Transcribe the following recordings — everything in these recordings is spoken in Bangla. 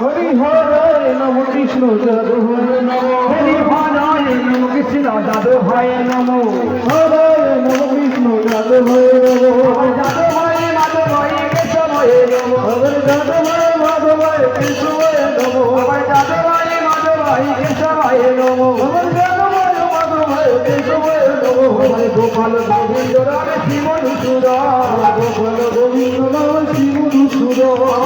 হরি হরায় নম কৃষ্ণ যাদব ভয়ে নম। হরি হরায় নম কৃষ্ণ যাদব ভয়ে নম। হরায় নম কৃষ্ণ যাদব ভয়ে নম। যাদব ভয়ে মাধব ভয়ে কেশব ভয়ে নম। হরে যাদব ভয়ে মাধব ভয়ে কেশব ভয়ে নম। হরে যাদব ভয়ে মাধব ভয়ে কেশব ভয়ে নম। হরে যাদব ভয়ে মাধব ভয়ে কেশব ভয়ে নম। হরে গোপাল গোবিন্দ রাম শিব মধুসূদন। গোপাল গোবিন্দ রাম শিব মধুসূদন।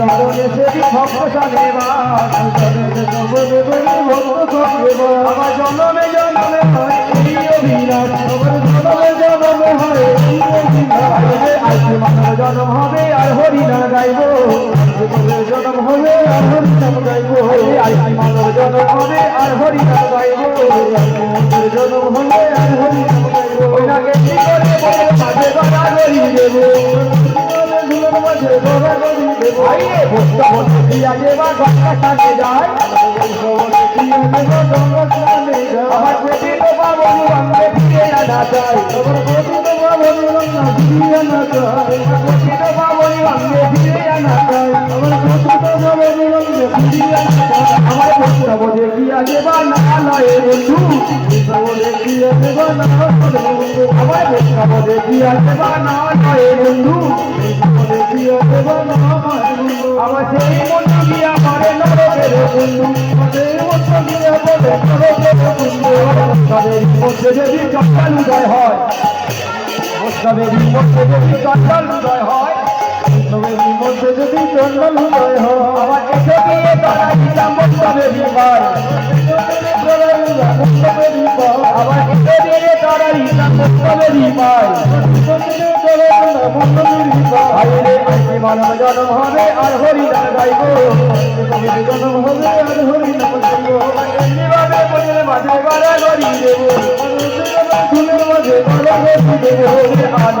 আমার জন্মে জন্মে হয় এই আমার জন্মে জন্মে হয় জন্ম হবে আর হরিনাম গাইবো জন্ম হবে আর হরিনাম গাইবো। জন্ম হবে আমার পেটে তো বাবু আমাকে ফিরে না নয় বন্ধু বলে আমার বলে বলে সেই বন্ধু গিয়া পারে নরকের বন্ধু সেই বন্ধু গিয়া পারে নরকের বন্ধু তাদের মধ্যে যদি উদয় হয় মোস্তাবের মধ্যে যদি চট্টাল উদয় হয় মোস্তাবের মধ্যে যদি চট্টাল উদয় হয় আমার এসে জন্ম হবে আর হরিনাম গাইব। জন্ম হবে আর হরিনাম